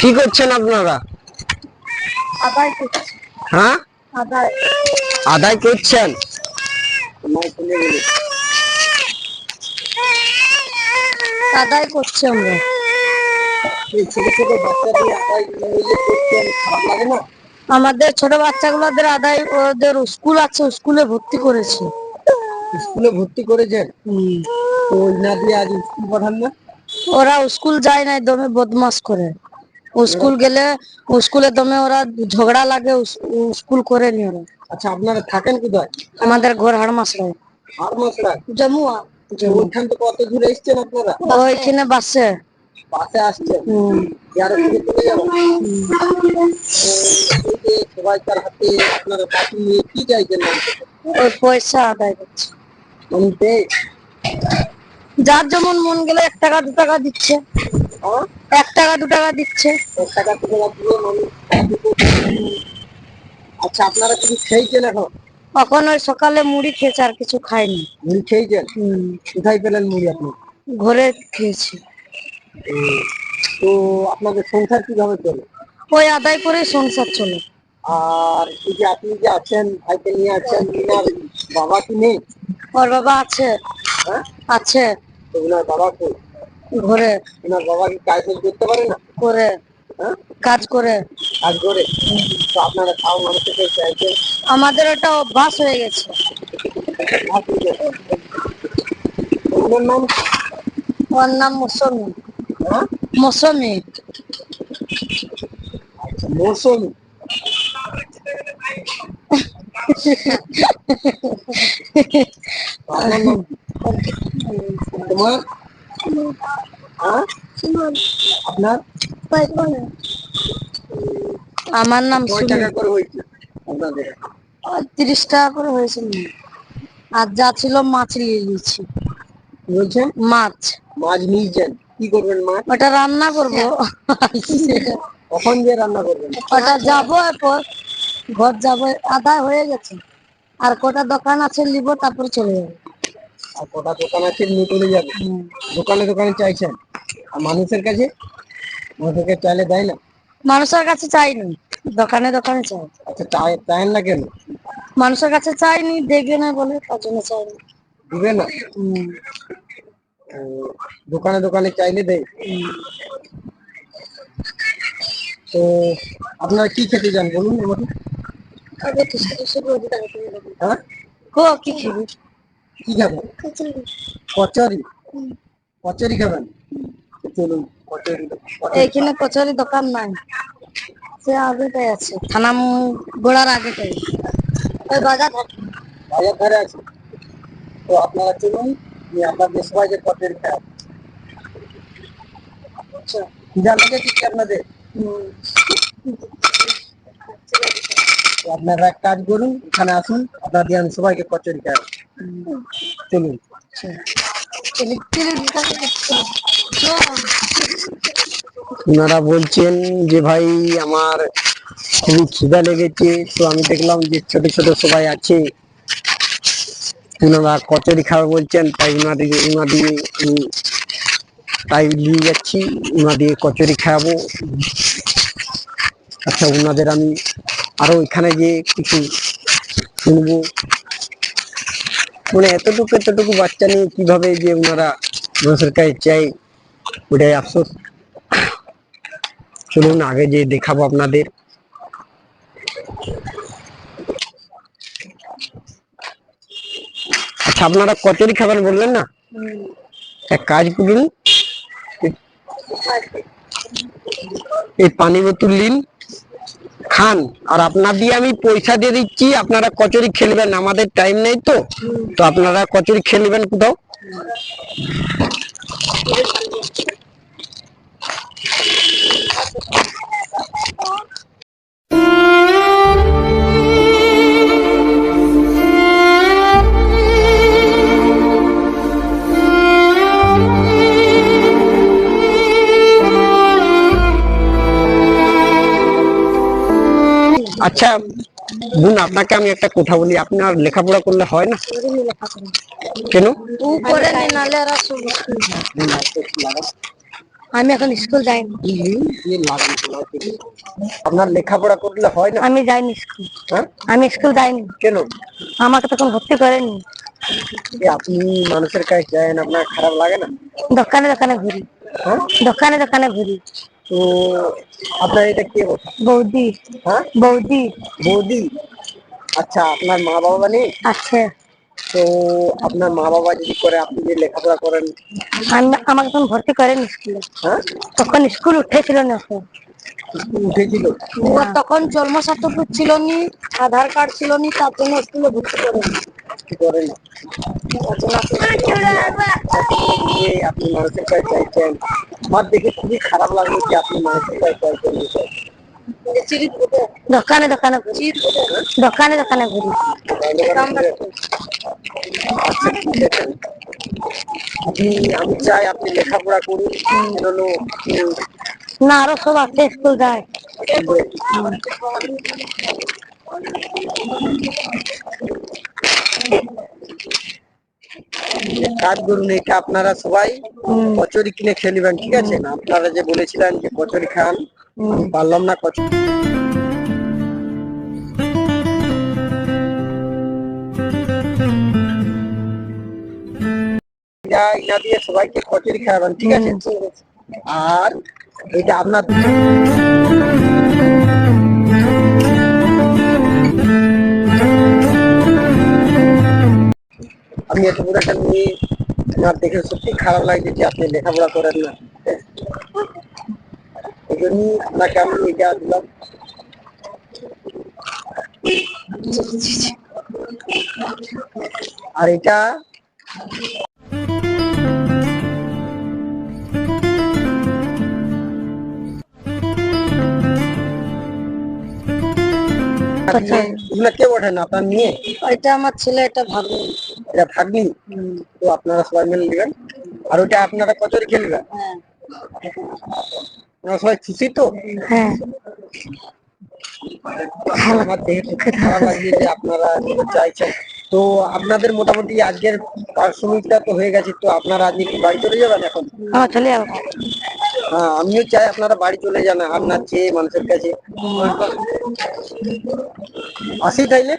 কি করছেন আপনারা? আদায় হ্যাঁ? আদায়। করছেন? আদায় করছি আমরা। ছোট ছোট বাচ্চা দিয়ে আদায় করছেন খারাপ লাগে না? আমাদের ছোট বাচ্চাগুলোদের আদায় ওদের স্কুল আছে স্কুলে ভর্তি করেছি। স্কুলে ভর্তি করেছেন? তো ওই না দিয়ে আজ স্কুল পাঠান না? ওরা স্কুল যায় না দমে বদমাস করে। স্কুল গেলে স্কুলে দমে ওরা ঝগড়া লাগে স্কুল করে নি ওরা। আচ্ছা আপনারা থাকেন কি কোথায়? আমাদের ঘর হাড়মাসড়ায় মাসরা জমুয়া। ওইখান থেকে কত দূরে এসছেন আপনারা? ওইখানে বাসে। বাসে আসছেন? হুম। থেকে চলে যাবেন? সবাইকার হাতে আপনারা পাখি নিয়ে কি চাইছেন? ওই পয়সা আদায় করছে। যার যেমন মন গেলে এক টাকা দু টাকা দিচ্ছে। এক টাকা দু টাকা দিচ্ছে। এক টাকা থেকে দিয়ে মানুষ আচ্ছা আপনারা কিছু খেয়েছেন এখন? এখন ওই সকালে মুড়ি খেয়েছে আর কিছু খায়নি মুড়ি খেয়েছেন। কোথায় পেলেন মুড়ি আপনি? ঘরে খেয়েছি। তো আপনাদের সংসার কীভাবে চলে? ওই আদায় করে সংসার চলে। আর এই যে আপনি যে আছেন ভাইকে নিয়ে আছেন ওনার বাবা কি নেই? ওর বাবা আছে। হ্যাঁ? আছে। ওনার বাবা কই? ঘরে। ওনার বাবা কি কাজ করতে পারে না? করে। হ্যাঁ? কাজ করে। কাজ করে? তো আপনারা চাইছেন আমাদের ওটা অভ্যাস হয়ে গেছে। নাম? ওর নাম মৌসুমি। হ্যাঁ? মৌসুমি। মৌসুমি? তোমার? আপনার? আমার নাম টাকা করে হয়েছে তিরিশ টাকা করে হয়েছিল আর যা ছিল মাছ নিয়ে নিয়েছি। বলছেন? মাছ। মাছ নিয়েছেন? কি করবেন মাছ? ওটা রান্না করব। কখন দিয়ে রান্না করবেন? ওটা যাব এরপর। ঘর যাব। আদায় হয়ে গেছে। আর কটা দোকান আছে নিব তারপর চলে যাব। আর কটা দোকান আছে নিয়ে চলে যাবে। দোকানে দোকানে চাইছেন। আর মানুষের কাছে? মানুষের কাছে চাইলে দেয় না? মানুষের কাছে চাইনি দোকানে দোকানে চাই। আচ্ছা চাই চায় না কেন? মানুষের কাছে চাইনি দেখবে না বলে তার জন্য চাইনি দিবে না? দোকানে দোকানে চাইলে দেয়। তো আপনারা কি খেতে চান বলুন আমাকে? হ্যাঁ? কো কি খাবি? কি খাবেন? কচুরি। কচুরি খাবেন? চলুন কচুরি এইখানে কচুরি দোকান নাই। সে আগেটাই আছে। থানা গোড়ার আগেটাই। ওই বাজার বাজার ধারে আছে। তো আপনারা চলুন আপনাদের সবাইকে কচুরি খাওয়াবো আচ্ছা খিদা লেগেছে কি আপনাদের? আপনারা এক কাজ করুন এখানে আসুন আপনাদের আমি সবাইকে কচুরি খাওয়াবো চলুন ওনারা বলছেন যে, ভাই, আমার খুবই খিদা লেগেছে। তো আমি দেখলাম যে, ছোট ছোট সবাই আছে। ওনারা কচুরি খাবে বলছেন, তাই ওনাদের ওনাদের আমি তাই নিয়ে যাচ্ছি। ওনাদের কচুরি খাওয়াবো আচ্ছা ওনাদের আমি আরও এখানে গিয়ে কিছু শুনব। মানে এতটুকু এতটুকু বাচ্চা নিয়ে কীভাবে যে ওনারা মানুষের কাছে চাই, ওটাই আফসোস। চলুন, আগে যে দেখাবো আপনাদের। আচ্ছা আপনারা কচুরি খাবেন বললেন না? এক কাজ করুন। এই পানি বোতল নিন। খান। আর আপনার দিয়ে আমি পয়সা দিয়ে দিচ্ছি, আপনারা কচুরি খেলবেন, আমাদের টাইম নেই তো। তো আপনারা কচুরি খেলবেন কোথাও? আচ্ছা বোন আপনাকে আমি একটা কথা বলি। আপনার লেখাপড়া করলে হয় না? কেন? আমি এখন স্কুল দেখি। আপনার লেখাপড়া করলে হয় না? আমি যাইনি স্কুল। হ্যাঁ? আমি স্কুল যাইনি। কেন? আমাকে তখন ভর্তি করেনি। আপনি মানুষের কাছে যায় আপনার খারাপ লাগে না? দোকানে দোকানে ঘুরি। হ্যাঁ? দোকানে দোকানে ঘুরি। তো আপনার এটা কে বৌদি। হ্যাঁ? বৌদি। বৌদি? আচ্ছা আপনার মা বাবা নেই? আছে। তো আপনার মা বাবা যদি করে আপনি যে লেখাপড়া করেন? আমাকে তখন ভর্তি করেন স্কুলে। হ্যাঁ? তখন স্কুল উঠেছিল না উঠেছিল? তখন জন্ম সার্টিফিকেট ছিল নি আধার কার্ড ছিল নি তার জন্য স্কুলে ভর্তি করেনি। করেন। আপনি মানুষের কাছে চাইছেন আমার দেখে খুবই খারাপ লাগল যে আপনি মানুষের দোকানে দোকানে ঘুরি। দোকানে দোকানে ঘুরি। আমি চাই আপনি লেখাপড়া করুন না আরও সব আছে স্কুল যায়। কাজ করুন এটা আপনারা সবাই কচুরি কিনে খেলিবেন ঠিক আছে? না আপনারা যে বলেছিলেন যে কচুরি খান পারলাম না কচুরি ইনা দিয়ে সবাইকে কচুরি খাওয়াবেন ঠিক আছে? আর এটা আপনার আমি এত বড় একটা আমার দেখে সত্যি খারাপ লাগছে যে আপনি লেখাপড়া করেন না। এই জন্যই আপনাকে আমি এটা দিলাম। আর এটা আচ্ছা। এগুলা কে ওঠেন আপনার মেয়ে? এটা আমার ছেলে এটা ভালো এটা ভাগ্নি? তো আপনারা সবাই মিলে নেবেন। আর ওইটা আপনারা কচুরি খেলবেন হ্যাঁ। আপনারা সবাই খুশি তো? হ্যাঁ। আমার দেখে খুব খারাপ লাগছে যে আপনারা চাইছেন। তো আপনাদের মোটামুটি আজকের পারিশ্রমিকটা তো হয়ে গেছে তো আপনারা আজকে কি বাড়ি চলে যাবেন এখন? আমার চলে যাব। হ্যাঁ আমিও চাই আপনারা বাড়ি চলে যান আপনার চেয়ে মানুষের কাছে। আসি তাইলে।